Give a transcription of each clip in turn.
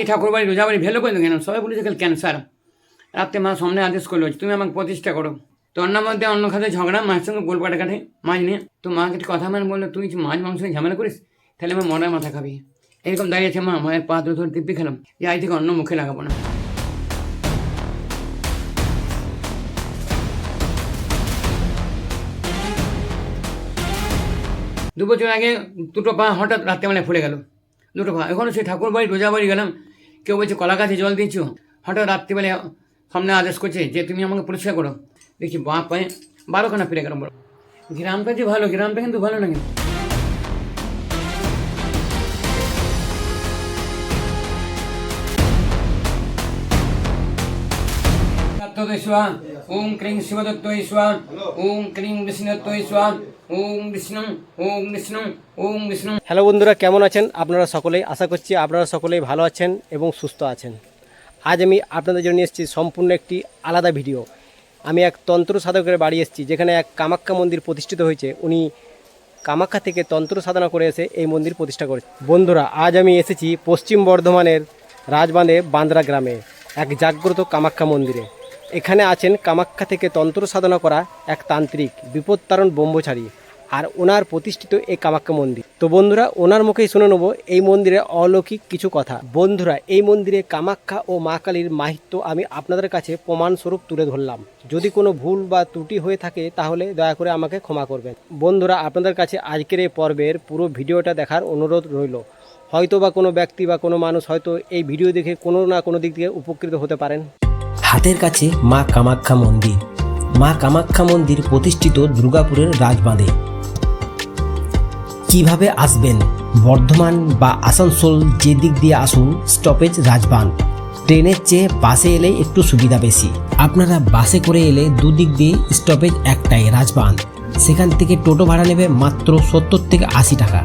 এই ঠাকুর বাড়ি রোজা বাড়ি ভেলো করে কেন? সবাই বলেছে খালি ক্যান্সার রাত্রে মা সামনে আদেশ করল তুমি আমাকে প্রতিষ্ঠা করো। তো অন্য মধ্যে অন্য খাতে ঝগড়া, মায়ের সঙ্গে গোলপাটা কাটে, মাছ নিয়ে। তো মাকে একটু কথা মানে বলল, তুই মাছ, মাংস ঝামেলা করিস? তাহলে আমার মরার মাথা খাবি। এরকম দাঁড়িয়েছে মা, মায়ের পা ধরে ধরে দিব্যি খেলাম যে আজ থেকে অন্য মুখে লাগাবো না। দু বছর আগে দুটো পা হঠাৎ রাত্রে রাত্রেবেলায় ফুলে গেল। দুটো পা। এখনও সেই ঠাকুর বাড়ি রোজা বাড়ি গেলাম। কেউ বলছে কলা গাছে জল দিয়েছ? হঠাৎ রাত্রিবেলায় সামনে আদেশ করছে যে, তুমি আমাকে পরিষ্কার করো। দেখছি বাঁ পায়ে বারোখানা ফিরে গেলাম। বড় গ্রামটা যে ভালো, গ্রামটা কিন্তু ভালো না কিন্তু। দত্তই স্বাহা ওম ক্রিং শিবদত্তই স্বাহা ওম হ্যালো বন্ধুরা, কেমন আছেন? আপনারা সকলেই আশা করছি আপনারা সকলেই ভালো আছেন এবং সুস্থ আছেন। আজ আমি আপনাদের জন্য এসেছি সম্পূর্ণ একটি আলাদা ভিডিও। আমি এক তন্ত্র সাধকের বাড়ি এসেছি, যেখানে এক কামাখ্যা মন্দির প্রতিষ্ঠিত হয়েছে। উনি কামাখ্যা থেকে তন্ত্র সাধনা করে এসে এই মন্দির প্রতিষ্ঠা করেছে বন্ধুরা, আজ আমি এসেছি পশ্চিম বর্ধমানের রাজবাঁধে বান্দ্রা গ্রামে, এক জাগ্রত কামাখ্যা মন্দিরে। এখানে আছেন কামাখ্যা থেকে তন্ত্র সাধনা করা এক তান্ত্রিক বিপত্তারণ ব্রহ্মচারী আর ওনার প্রতিষ্ঠিত এই কামাখ্যা মন্দির। তো বন্ধুরা, ওনার মুখেই শুনে নেব এই মন্দিরে অলৌকিক কিছু কথা। বন্ধুরা, এই মন্দিরে কামাখ্যা ও মা কালীর মাহিত্য আমি আপনাদের কাছে প্রমাণস্বরূপ তুলে ধরলাম। যদি কোনো ভুল বা ত্রুটি হয়ে থাকে, তাহলে দয়া করে আমাকে ক্ষমা করবেন। বন্ধুরা, আপনাদের কাছে আজকের এই পর্বের পুরো ভিডিওটা দেখার অনুরোধ রইল। হয়তো বা কোনো ব্যক্তি বা কোনো মানুষ হয়তো এই ভিডিও দেখে কোনো না কোনো দিক থেকে উপকৃত হতে পারেন। হাতের কাছে মা কামাখ্যা মন্দির। মা কামাখ্যা মন্দির প্রতিষ্ঠিত দুর্গাপুরের রাজবাঁধে। কীভাবে আসবেন? বর্ধমান বা আসানসোল যে দিক দিয়ে আসুন স্টপেজ রাজবাঁধ। ট্রেনের চেয়ে বাসে এলে একটু সুবিধা বেশি। আপনারা বাসে করে এলে দুদিক দিয়ে স্টপেজ একটাই, রাজবাঁধ। সেখান থেকে টোটো ভাড়া নেবে মাত্র সত্তর থেকে আশি টাকা।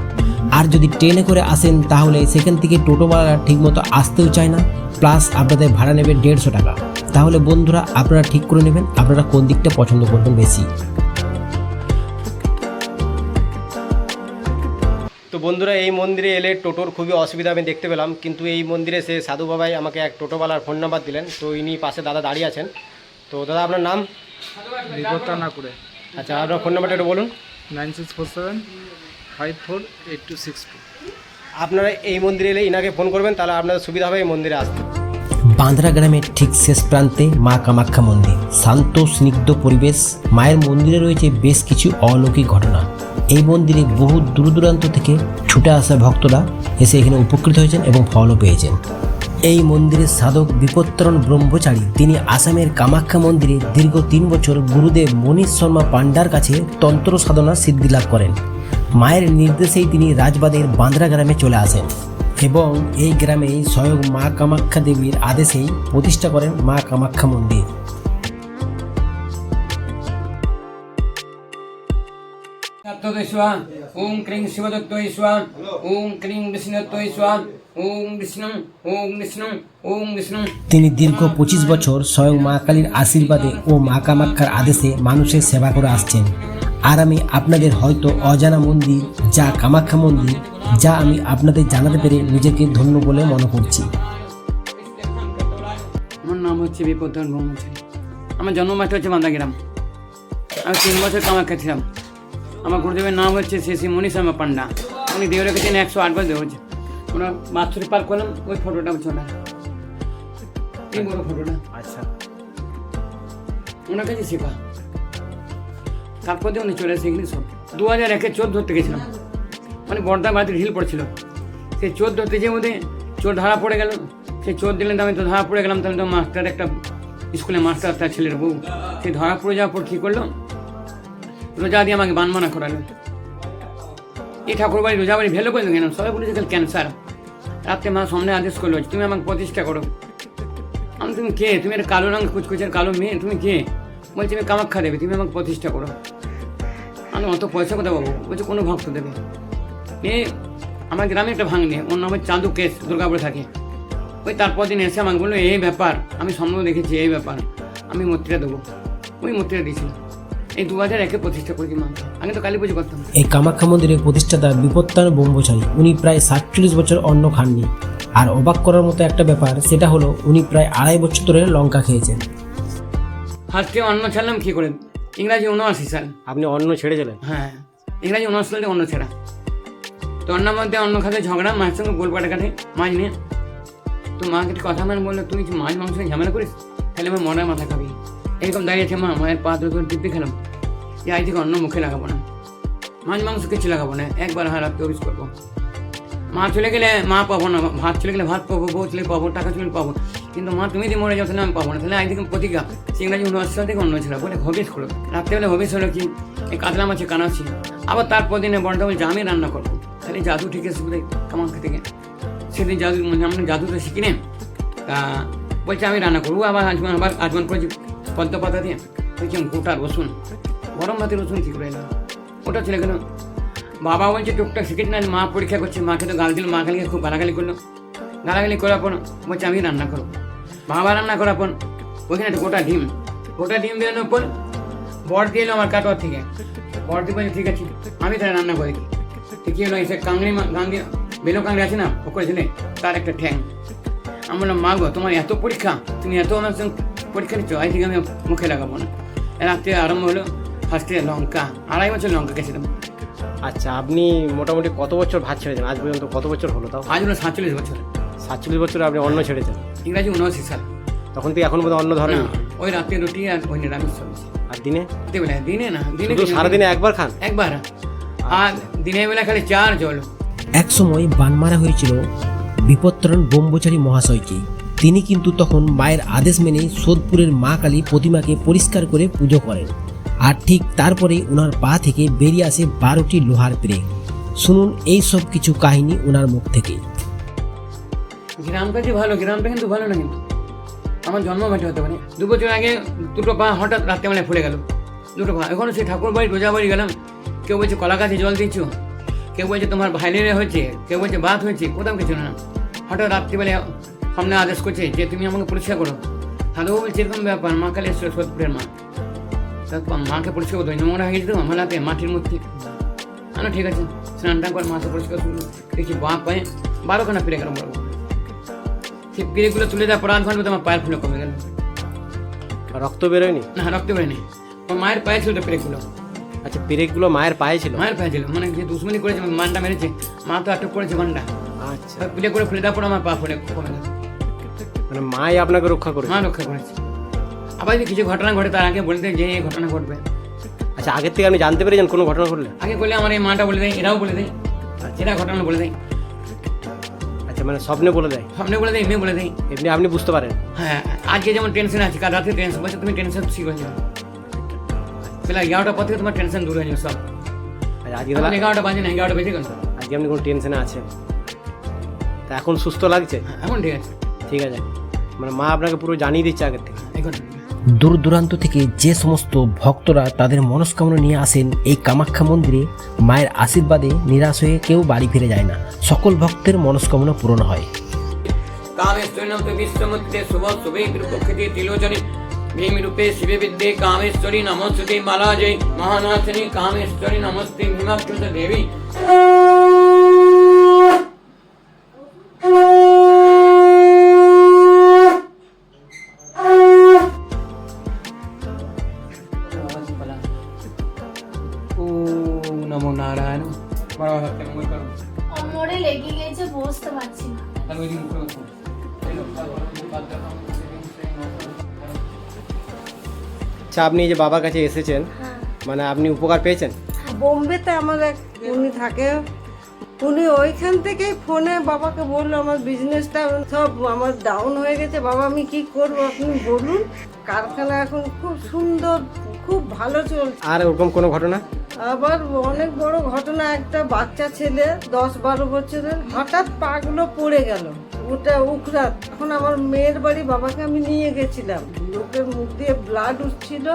আর যদি ট্রেনে করে আসেন তাহলে সেখান থেকে টোটো ভাড়া ঠিকমতো আসতেও চায় না। প্লাস আপনাদের ভাড়া নেবে দেড়শো টাকা। তাহলে বন্ধুরা আপনারা ঠিক করে নেবেন আপনারা কোন দিকটা পছন্দ করবেন বেশি? তো বন্ধুরা এই মন্দিরে এলে টোটোর খুবই অসুবিধা আমি দেখতে পেলাম। কিন্তু এই মন্দিরে সে সাধু বাবাই আমাকে এক টোটোওয়ালার ফোন নাম্বার দিলেন। তো ইনি পাশে দাদা দাঁড়িয়ে আছেন। তো দাদা আপনার নাম? করে আচ্ছা আপনার ফোন নাম্বারটা একটু বলুন। Nine six four seven five four eight two six two আপনারা এই মন্দিরে এলে ইনাকে ফোন করবেন তাহলে আপনাদের সুবিধা হবে এই মন্দিরে আসতে। বাঁধরা গ্রামের ঠিক শেষ প্রান্তে মা কামাখ্যা মন্দির। শান্ত স্নিগ্ধ পরিবেশ মায়ের মন্দিরে রয়েছে বেশ কিছু অলৌকিক ঘটনা। এই মন্দিরে বহু দূর দূরান্ত থেকে ছুটে আসা ভক্তরা এসে এখানে উপকৃত হয়েছেন এবং ফলও পেয়েছেন। এই মন্দিরের সাধক বিপত্তরণ ব্রহ্মচারী তিনি আসামের কামাখ্যা মন্দিরে দীর্ঘ তিন বছর গুরুদেব মনীষ শর্মা পান্ডার কাছে তন্ত্র সাধনা সিদ্ধি লাভ করেন। মায়ের নির্দেশেই তিনি রাজবাদের বান্দ্রা গ্রামে চলে আসেন এবং এই গ্রামেই স্বয়ং মা কামাখ্যা দেবীর আদেশেই প্রতিষ্ঠা করেন মা কামাখ্যা মন্দির। ওম ক্রিং শিবদত্তই স্বাহা ওম ক্রিং বিষ্ণুদত্তই স্বাহা ওম বিষ্ণু ওম বিষ্ণু ওম বিষ্ণু। তিনি দীর্ঘ পঁচিশ বছর স্বয়ং মা কালীর আশীর্বাদে ও মা কামাখ্যার আদেশে মানুষের সেবা করে আসছেন। আর আমি আপনাদের হয়তো অজানা মন্দির যা কামাখ্যা মন্দির যা আমি আপনাদের জানাতে পেরে নিজেকে ধন্য বলে মনে করছি। আমার নাম হচ্ছে বিপদান ব্রহ্মচারী আমার জন্ম জন্মমাটি হচ্ছে বান্দাগ্রাম। আমি তিন বছর কামাখ্যা ছিলাম। আমার গুরুদেবের নাম হচ্ছে শ্রী শ্রী মনীষামা পান্ডা। উনি দেহ রেখেছেন একশো আট বার দেহ হচ্ছে ওনার বাৎসরিক পার করলাম ওই ফটোটা এই বড় ফটোটা। আচ্ছা। ওনার কাছে শেখা। তারপর দিয়ে উনি চলে এসে এখানে সব। দু হাজার একে চোর ধরতে গেছিলাম। মানে বর্ধা বাড়িতে ঢিল পড়ছিল। সেই চোর ধরতে যে মধ্যে চোর ধরা পড়ে গেল। সেই চোর দিলেন আমি তো ধরা পড়ে গেলাম, তাহলে তো মাস্টার একটা স্কুলে মাস্টার তার ছেলের বউ। সেই ধরা পড়ে যাওয়ার পর কী করল? রোজা দিয়ে আমাকে বানমানা করালো। এই ঠাকুর বাড়ি, রোজা বাড়ি ভেলো করে কেন? সবাই বলেছে খালি ক্যান্সার রাত্রে মা সামনে আদেশ করল তুমি আমাকে প্রতিষ্ঠা করো। আমি তুমি কে? তুমি একটা কালো রঙ কুচকুচের কালো মেয়ে? তুমি কে? বলছি আমি কামাখ্যা দেবে, তুমি আমাকে প্রতিষ্ঠা করো। আমি অত পয়সা কোথায় পাবো? বলছে, কোনো ভক্ত দেবে। এ, আমার গ্রামে একটা ভাঙনে, ওর নাম হচ্ছে চাঁদু কেস দুর্গাপুরে থাকে। ওই তারপর দিন এসে আমাকে বলল, এই ব্যাপার, আমি স্বপ্ন দেখেছি, এই ব্যাপার, আমি মূর্তিটা দেবো। ওই মূর্তিটা দিয়েছিল। এই দু হাজার একে প্রতিষ্ঠা করেছি মা। আগে তো কালী পুজো করতাম। এই কামাখ্যা মন্দিরের প্রতিষ্ঠাতা বিপত্তান ব্রহ্মচারী, উনি প্রায় সাতচল্লিশ বছর অন্ন খাননি। আর অবাক করার মতো একটা ব্যাপার, সেটা হলো, উনি প্রায় আড়াই বছর ধরে লঙ্কা খেয়েছেন। ফার্স্টে অন্ন ছাড়লাম কী করে ইংরাজি উনআশি সাল আপনি অন্ন ছেড়েছিলেন? হ্যাঁ ইংরাজি উনআশি সালে অন্য ছেড়া। তো অন্যের মধ্যে অন্য খাতে ঝগড়া মায়ের সঙ্গে গোলপাটা কাটে মাছ নিয়ে। তো মাকে কথা মানে বলল তুই মাছ মাংস ঝামেলা করিস? তাহলে আমার মনের মাথা খাবি। এরকম দাঁড়িয়েছে মা মায়ের পা ধরে টিপতে খেলাম। যে আজ থেকে অন্য মুখে লাগাবো না। মাছ মাংস কিছু লাগাবো না একবার হ্যাঁ রাত্রে অফিস করব। মা চলে গেলে মা পাবো না ভাত চলে গেলে ভাত পাবো, বউ চলে পাবো, টাকা চলে পাবো। কিন্তু মা তুমি যদি মরে যাও, তাহলে আমি পাবো না। তাহলে থেকে প্রতিজ্ঞা ইংরাজি উনআশি সাল থেকে অন্য ছিল বলে হবিস করো রাত্রেবেলা হবিস হলো কি? এই কাতলা মাছে কানাচ্ছি আবার তারপর দিনে বড়টা বলছে আমি রান্না করব। তাহলে জাদু ঠিক আছে বলে কামাখ্যা থেকে। সেদিন জাদু মানে আমরা জাদু তো শিখি না তা বলছে, আমি রান্না করব। আবার আজমান আবার আজমান করেছি পদ্ম পাতা দিয়ে। বলছি, গোটা রসুন, গরম ভাতের রসুন কী করে ওটা ছেলে গেল। বাবা বলছে, টুকটাক শিখেছি না, মা পরীক্ষা করছে, মাকে তো গাল দিল, মা খালিকে খুব গালাগালি করল। গালাগালি করার পর বলছে, আমি রান্না করব। বাবা রান্না করার পর ওইখানে একটা গোটা ডিম। গোটা ডিম বেরোনোর পর বর দিয়ে এলো আমার কাটোয়ার থেকে। বর দিয়ে বলছে, ঠিক আছে, আমি তাহলে রান্না করে দিই। তো কী হলো, এসে কাংড়ি মা- গাঙ্গি বেলো কাংড়ি আছে না ও করেছিলে তার একটা ঠ্যাং। আমি বললাম, মা গো, তোমার এত পরীক্ষা, তুমি এত আমার সঙ্গে পরীক্ষা নিচ্ছ, আজ থেকে আমি মুখে লাগাবো না। রাত্রে আরম্ভ হলো ফার্স্টে লঙ্কা, আড়াই বছর লঙ্কা গেছিলাম আচ্ছা আপনি মোটামুটি কত বছর ভাত ছেড়েছেন? আজ পর্যন্ত কত বছর হলো তাও? আজ হলো সাতচল্লিশ বছর। সাতচল্লিশ বছর আপনি অন্ন ছেড়েছেন? ইংরাজি উনআশি সাল তখন থেকে এখন পর্যন্ত অন্ন ধরেন ওই রাতে রুটি আর ওই নিরামিষ সবজি আর দিনে? দেবে দিনে না দিনে সারাদিনে একবার খান? একবার। আর দিনের বেলা খালি চার জল। একসময় বান মারা হয়েছিল বিপত্তরণ ব্রহ্মচারী মহাশয়কে। তিনি কিন্তু তখন মায়ের আদেশ মেনে সোদপুরের মা কালী প্রতিমাকে পরিষ্কার করে পুজো করেন। আর ঠিক তারপরে ওনার পা থেকে বেরিয়ে আসে বারোটি লোহার পেরেক শুনুন এই সব কিছু কাহিনী ওনার মুখ থেকে। গ্রামটা যে ভালো, গ্রামটা কিন্তু ভালো না কিন্তু। আমার জন্ম মাটি হতে পারে। দু বছর আগে দুটো পা হঠাৎ রাত্রেবেলায় ফুলে গেল। দুটো পা। এখন সেই ঠাকুর বাড়ি, রোজা বাড়ি গেলাম। কেউ বলছে কলা গাছে জল দিচ্ছ? কেউ বলছে, তোমার ভাইলেরিয়া হয়েছে? কেউ বলছে, বাত হয়েছে? কোথাও কিছু না। হঠাৎ রাত্রিবেলায় সামনে আদেশ করছে যে, তুমি আমাকে পরিষ্কার করো। সাধু বলছে, এরকম ব্যাপার, মা কালী সোদপুরের মা। মাকে পরিষ্কার করতে হয় নোংরা হয়ে গেছে তো আমার হাতে মাটির মধ্যে। না ঠিক আছে। স্নানটা করে মাকে পরিষ্কার করল দেখি বা পায়ে বারোখানা ফিরে গেলাম বড় সেই পিড়েগুলো তুলে দেওয়ার পর আধ ঘণ্টা আমার পায়ের ফুলে কমে গেল। রক্ত বেরোয়নি? না রক্ত বেরোয়নি। মায়ের পায়ে ছিল তো পিড়েগুলো আচ্ছা পেরেকগুলো মায়ের পায়ে ছিল? মায়ের পায়ে ছিল। মানে যে দুশ্মনী করেছে মানটা মেরেছে মা তো আটক করেছে মানটা। আচ্ছা। পিড়ে করে ফুলে দেওয়ার পর আমার পা ফুলে কমে গেল। মানে মাই আপনাকে রক্ষা করে মা রক্ষা করেছে। আবার যদি কিছু ঘটনা ঘটে তার আগে বলতে যে এই ঘটনা ঘটবে। আচ্ছা আগের থেকে আপনি জানতে পেরেছেন কোনো ঘটনা ঘটলে। আগে বললে আমার এই মাটা বলে দেয় এরাও বলে দেয় এরা ঘটনা বলে দেয়। আচ্ছা মানে স্বপ্নে বলে দেয়। স্বপ্নে বলে দেয় এমনি বলে দেয়। এমনি আপনি বুঝতে পারেন। হ্যাঁ আজকে যেমন টেনশন আছে কাল রাতে টেনশন বলছে তুমি টেনশন ঠিক হয়ে যাবে বেলা এগারোটার পর থেকে তোমার টেনশন দূর হয়ে যাবে সব। আর আজকে তাহলে- এগারোটা বাজে না এগারোটা বেজে গেল আজকে আপনি কোনো টেনশনে আছেন? তা এখন সুস্থ লাগছে? এখন ঠিক আছে। ঠিক আছে। মানে মা আপনাকে পুরো জানিয়ে দিচ্ছে আগের থেকে। এখন। দূর দূরান্ত থেকে যে সমস্ত ভক্তরা তাদের মনস্কামনা নিয়ে আসেন এই কামাখ্যা মন্দিরে, মায়ের আশীর্বাদে নিরাশ হয়ে কেউ বাড়ি ফিরে যায় না। সকল ভক্তের মনস্কামনা পূরণ হয়। ভীমরূপে শিবে বিদ্যে কামেশ্বরী নমস্তে মালাজয় মহানাথিনী কামেশ্বরী নমস্তে। ভীমাকৃত দেবী। আচ্ছা আপনি যে বাবার কাছে এসেছেন মানে আপনি উপকার পেয়েছেন? বোম্বেতে আমার এক উনি থাকে। উনি ওইখান থেকেই ফোনে বাবাকে বলল আমার বিজনেসটা সব আমার ডাউন হয়ে গেছে বাবা আমি কি করব আপনি বলুন। কারখানা এখন খুব সুন্দর খুব ভালো চলছে। আর ওরকম কোনো ঘটনা? আবার অনেক বড় ঘটনা একটা বাচ্চা ছেলে দশ বারো বছরের হঠাৎ পাগুলো পড়ে গেল। ওটা উখরাত এখন আমার মেয়ের বাড়ি বাবাকে আমি নিয়ে গেছিলাম। লোকের মুখ দিয়ে ব্লাড উঠছিল।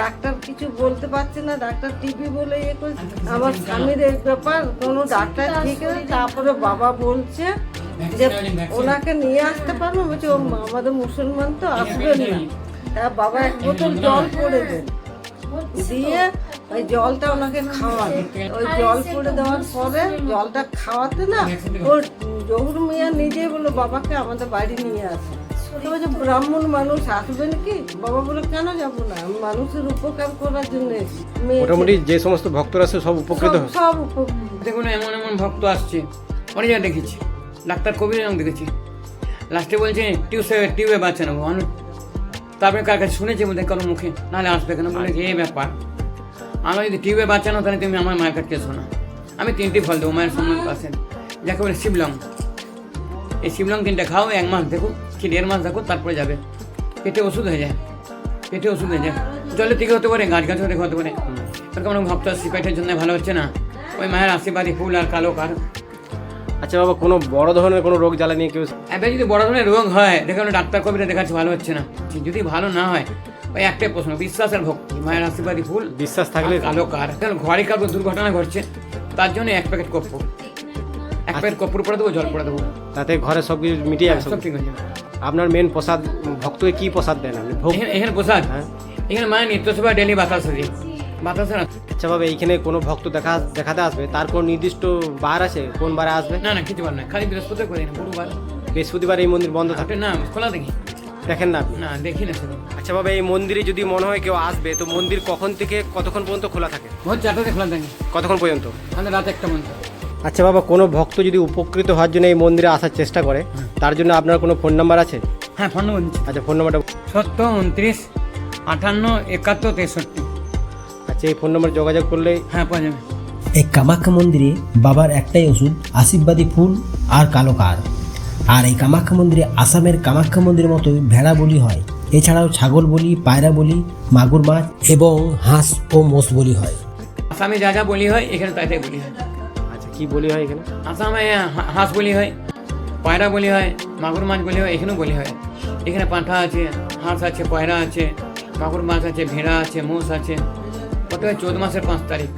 ডাক্তার কিছু বলতে পারছে না। ডাক্তার টিভি বলে ইয়ে করছে। আমার স্বামীর এই ব্যাপার, কোনো ডাক্তার ঠিক তারপরে বাবা বলছে যে ওনাকে নিয়ে আসতে পারব? বলছে, ও আমাদের মুসলমান তো, আসবেন না। তা বাবা এক বোতল জল করে দেন। দিয়ে ওই জলটা ওনাকে খাওয়াবে। ওই জল পড়ে দেওয়ার পরে জলটা খাওয়াতে না ওর জহুর মিয়া নিজেই বলল বাবাকে আমাদের বাড়ি নিয়ে আসে। বলছে ব্রাহ্মণ মানুষ আসবেন কি? বাবা বলে কেন যাব না? মানুষের উপকার করার জন্য মোটামুটি যে সমস্ত ভক্তরা আছে সব উপকৃত সব- সব দেখুন এমন এমন ভক্ত আসছে অনেক জায়গায় দেখেছি। ডাক্তার কবির রঙ দেখেছি। লাস্টে বলছে টিউবে টিউবে বাচ্চা নেব। আমি তারপরে কার কাছে শুনেছি বোধ কারও মুখে নাহলে আসবে কেন? বলে এই ব্যাপার। আমার যদি টিউবে বাচ্চা নাও তাহলে তুমি আমার মায়ের কাছে এসো না। আমি তিনটি ফল দেবো মায়ের সামনে পাশে যাকে বলে শিবলং। এই শিবলং তিনটা খাও এক মাস দেখো কি দেড় মাস দেখো তারপরে যাবে। পেটে ওষুধ হয়ে যায়। পেটে ওষুধ হয়ে যায়। জলের থেকে হতে পারে গাছ গাছ থেকে হতে পারে। এরকম আমরা ভাবতে আসছি পেটের জন্য ভালো হচ্ছে না। ওই মায়ের আশীর্বাদী ফুল আর কালো কার। আচ্ছা বাবা কোনো বড় ধরনের কোনো রোগ জ্বালা নিয়ে কেউ এবার যদি বড় ধরনের রোগ হয় দেখুন ডাক্তার কবিরা দেখাচ্ছে ভালো হচ্ছে না। যদি ভালো না হয় ওই একটাই প্রশ্ন বিশ্বাসের ভক্তি মায়ের আশীর্বাদী ফুল বিশ্বাস থাকলে আর কালো কার। কারণ ঘরে কারও দুর্ঘটনা ঘটছে তার জন্য এক প্যাকেট কর্পূর। এক প্যাকেট কর্পূর পরে দেবো জল পরে দেবো। তাতে ঘরে সব কিছু মিটিয়ে যাবে সব সব ঠিক হয়ে যাবে। আপনার মেন প্রসাদ ভক্তকে কি প্রসাদ দেন আপনি? ভোগ এখানে প্রসাদ? হ্যাঁ। এখানে মায়ের নিত্য সেবা ডেলি বাতাস দিই বাতাস আচ্ছা বাবা এইখানে কোনো ভক্ত দেখা দেখাতে আসবে? তার কোন নির্দিষ্ট বার আছে? কোন বারে আসবে? না না কিছু বার না খালি বৃহস্পতি করে না গুরুবার বৃহস্পতিবার এই মন্দির বন্ধ থাকে। না খোলা দেখি। দেখেন না আপনি? না দেখি না শুধু আচ্ছা বাবা এই মন্দিরে যদি মনে হয় কেউ আসবে তো মন্দির কখন থেকে কতক্ষণ পর্যন্ত খোলা থাকে? ভোর চারটাতে খোলা থাকে। কতক্ষণ পর্যন্ত? আমাদের রাত একটা মন্দির আচ্ছা বাবা কোনো ভক্ত যদি উপকৃত হওয়ার জন্য এই মন্দিরে আসার চেষ্টা করে তার জন্য আপনার কোনো ফোন নাম্বার আছে? হ্যাঁ ফোন নম্বর দিচ্ছি। আচ্ছা ফোন নাম্বারটা সত্তর উনত্রিশ আটান্ন একাত্তর তেষট্টি। আচ্ছা এই ফোন নাম্বার যোগাযোগ করলে হ্যাঁ পাওয়া যাবে। এই কামাখ্যা মন্দিরে বাবার একটাই ওষুধ আশীর্বাদী ফুল আর কালো কার। আর এই কামাখ্যা মন্দিরে আসামের কামাখ্যা মন্দিরের মতোই ভেড়া বলি হয়। এছাড়াও ছাগল বলি পায়রা বলি মাগুর মাছ এবং হাঁস ও মোষ বলি হয়। আসামে যা যা বলি হয় এখানে তাই তাই বলি হয়। আচ্ছা কি বলি হয় এখানে? আসামে হাঁস বলি হয় পয়রা বলি হয় মাগুর মাছ বলি হয় এখানেও বলি হয়। এখানে পাঁঠা আছে হাঁস আছে পয়রা আছে মাগুর মাছ আছে ভেড়া আছে মোষ আছে। কত হয়? চোদ্দ মাসের পাঁচ তারিখ।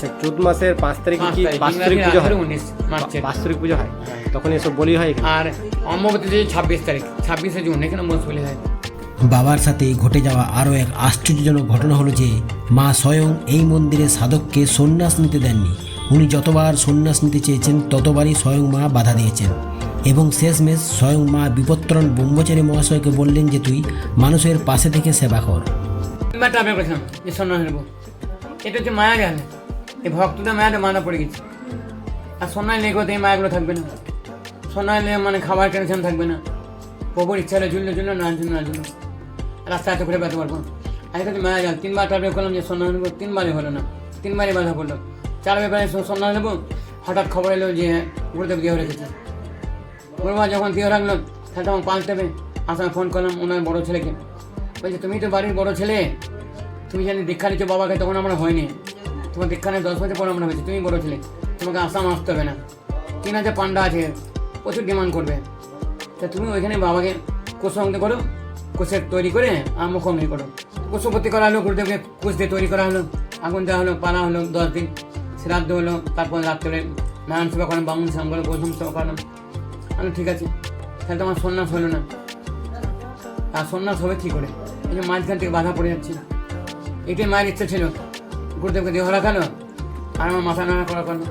আচ্ছা চোদ্দ মাসের পাঁচ তারিখে কি তারিখ বাৎসরিক পুজো হয়? উনিশ মার্চের। বাৎসরিক পুজো হয়? তখন এসব বলি হয় আর অম্বতী যে ছাব্বিশ তারিখ ছাব্বিশে জুন এখানে মোষ বলি হয়। বাবার সাথে ঘটে যাওয়া আরও এক আশ্চর্যজনক ঘটনা হলো যে মা স্বয়ং এই মন্দিরে সাধককে সন্ন্যাস নিতে দেননি। উনি যতবার সন্ন্যাস নিতে চেয়েছেন ততবারই স্বয়ং মা বাধা দিয়েছেন। এবং শেষমেশ স্বয়ং মা বিপত্তরণ ব্রহ্মচারী মহাশয়কে বললেন যে তুই মানুষের পাশে থেকে সেবা কর। এটা হচ্ছে মায়া গেল এই ভক্তদের মায়াটা মাথা পড়ে গেছে। আর সন্ন্যাস লেগে এই মায়াগুলো থাকবে না। সন্ন্যাস লেগে মানে খাবার টেনশন থাকবে না। প্রভুর ইচ্ছা হলে ঝুললে ঝুললো না ঝুললো না ঝুললো। রাস্তায় এত করে বেঁধে পারব আর এটা হচ্ছে মায়া গেল তিনবার টাপে করলাম যে সন্ন্যাস নেব তিনবারই হলো না। তিনবারই বাধা পড়ল। চার ব্যাপারে সন্ন্যাস নেব হঠাৎ খবর এলো যে গুরুদেব দেহ রেখেছে। গুরুমা যখন দেহ রাখল, তাহলে তখন পাঁচ দেবে। আসামে ফোন করলাম ওনার বড় ছেলেকে। বলছে, তুমি তো বাড়ির বড়ো ছেলে। তুমি জানি দীক্ষা নিচ্ছ বাবাকে, তখন আমরা হয়নি। তোমার দীক্ষা নিয়ে দশ বছর পর আমরা হয়েছে, তুমি বড় ছেলে, তোমাকে আসাম আসতে হবে না। তিন হাজার পান্ডা আছে, প্রচুর ডিমান্ড করবে। তা তুমি ওইখানে বাবাকে কোষাঙ্গে করো, কোষের তৈরি করে আর মুখোমুখি করো। কোষপতি করা হলো, গুরুদেবকে কোষ দিয়ে তৈরি করা হলো, আগুন দেওয়া হলো, পালা হলো দশ দিন, শ্রাদ্ধ হলো, তারপর রাত্রে নারায়ণ সেবা করেন, বামুন সাম করল প্রথম সেবা করালাম আমি ঠিক আছে, তাহলে তোমার সন্ন্যাস হলো না। আর সন্ন্যাস হবে কী করে? এই যে মাঝখান থেকে বাধা পড়ে যাচ্ছে। এটাই মায়ের ইচ্ছা ছিল। গুরুদেবকে দেহ রাখালো আর আমার মাথা নাড়া করা করল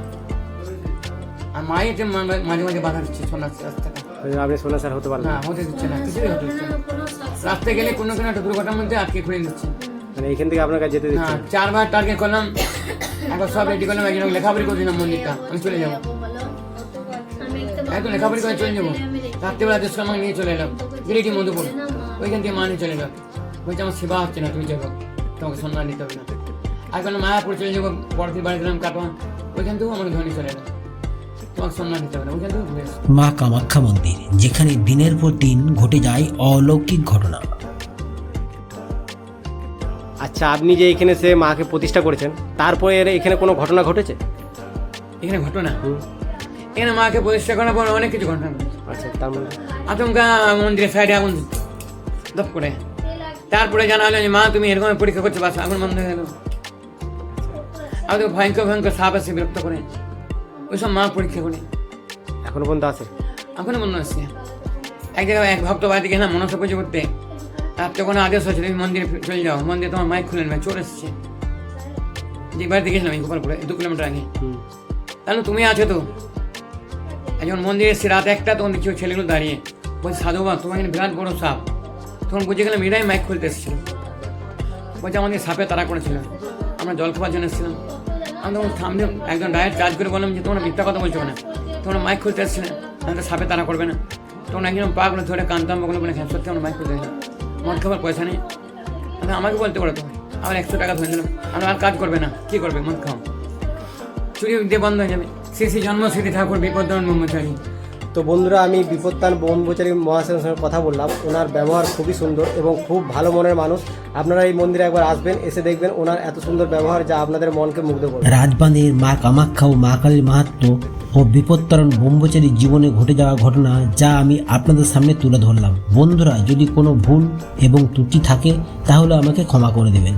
আর মায়ের যে মা- মাঝে মাঝে বাধা দিচ্ছে সন্ন্যাস রাস্তাটা আপনি সোনা স্যার হতে পারবেন না। হতে দিচ্ছে না কিছুই হতে দিচ্ছে না। রাস্তায় গেলে কোনো কোনো একটা দুর্ঘটনার মধ্যে আটকে খুলে দিচ্ছে মানে এইখান থেকে আপনার কাছে যেতে দিচ্ছে। হ্যাঁ চারবার টার্গেট করলাম একবার সব রেডি করলাম একজন লেখাপড়ি করে দিলাম মন্দিরটা আমি চলে যাব। একদম লেখাপড়ি করে চলে যাব। রাত্রিবেলা দেশ আমাকে নিয়ে চলে এলাম গিরিটি মধুপুর। ওইখান থেকে মা নিয়ে চলে গেল বলছে আমার সেবা হচ্ছে না তুমি যাব। তোমাকে সম্মান নিতে হবে না আর কোনো মায়াপুর চলে যাব পরদিন বাড়ি দিলাম কাটোয়া ওইখান থেকেও আমাকে ধরে চলে। মা কামাখ্যা মন্দির যেখানে দিনের পর দিন ঘটে যায় অলৌকিক ঘটনা। আচ্ছা আপনি যে এখানে সে মাকে প্রতিষ্ঠা করেছেন তারপরে এর এখানে কোনো ঘটনা ঘটেছে? এখানে ঘটনা? এখানে মাকে প্রতিষ্ঠা করার পর অনেক কিছু ঘটনা আচ্ছা তার মানে? আচমকা মন্দিরের সাইডে আগুন দপ করে। তারপরে জানা হলো যে মা তুমি এরকম পরীক্ষা করছ বাস আগুন বন্ধ হয়ে গেল। আমাদের ভয়ঙ্কর ভয়ঙ্কর সাপ আছে বিরক্ত করে। ওইসব মা পরীক্ষা করে। এখনও পর্যন্ত আছে? এখনও মনে হচ্ছে এক জায়গায় এক ভক্ত বাড়িতে গেলাম মনসা পুজো করতে। আর তখন আদেশ হয়েছে তুমি মন্দিরে চলে যাও। মন্দিরে তোমার মাইক খুলে নেবে চোর এসেছে। যে বাড়িতে গেছিলাম এই গোপালপুরে দু কিলোমিটার আগে। তাহলে তুমি আছো তো? একজন মন্দিরে এসে রাত একটা তখন দেখছি ওই ছেলেগুলো দাঁড়িয়ে। বলছে সাধু বাবা তোমার এখানে বিরাট বড় সাপ। তখন বুঝে গেলাম এরাই মাইক খুলতে এসেছিল। বলছে আমাদের সাপে তারা করেছিল। আমরা জল খাবার জন্য এসেছিলাম। আমি তখন থামলে একজন ডায়েট চার্জ করে বললাম যে, তোমরা মিথ্যা কথা বলছো না তোমরা মাইক খুলতে এসেছিলে। আমাদের সাপে তারা করবে না। তখন একজন পাগুলো ধরে কানতাম বলে বলে হ্যাঁ সত্যি আমরা মাইক খুলতে না মদ খাবার পয়সা নেই? আমি আমাকে বলতে পারো তো, আমার একশো টাকা ধরে দিলাম আমরা আর কাজ করবে না। কী করবে? মদ খাও। চুরি দিয়ে বন্ধ হয়ে যাবে। শ্রী শ্রী জন্ম শ্রী ঠাকুর বিপদন ব্রহ্মচারী। তো বন্ধুরা, আমি বিপত্তান ব্রহ্মচারী মহাশয়ের সঙ্গে কথা বললাম। ওনার ব্যবহার খুবই সুন্দর এবং খুব ভালো মনের মানুষ। আপনারা এই মন্দিরে একবার আসবেন, এসে দেখবেন ওনার এত সুন্দর ব্যবহার যা আপনাদের মনকে মুগ্ধ করবে। রাজবাঁধের মা কামাখ্যা ও মা কালীর মাহাত্ম ও বিপত্তরণ ব্রহ্মচারীর জীবনে ঘটে যাওয়া ঘটনা যা আমি আপনাদের সামনে তুলে ধরলাম। বন্ধুরা, যদি কোনো ভুল এবং ত্রুটি থাকে, তাহলে আমাকে ক্ষমা করে দেবেন।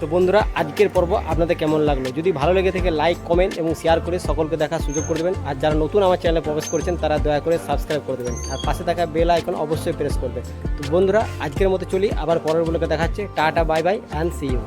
তো বন্ধুরা, আজকের পর্ব আপনাদের কেমন লাগল? যদি ভালো লেগে থেকে লাইক কমেন্ট এবং শেয়ার করে সকলকে দেখার সুযোগ করে দেবেন। আর যারা নতুন আমার চ্যানেলে প্রবেশ করেছেন, তারা দয়া করে সাবস্ক্রাইব করে দেবেন। আর পাশে থাকা বেল আইকন অবশ্যই প্রেস করবে তো বন্ধুরা, আজকের মতো চলি, আবার পরের গুলোকে দেখাচ্ছে। Tata bye bye and see you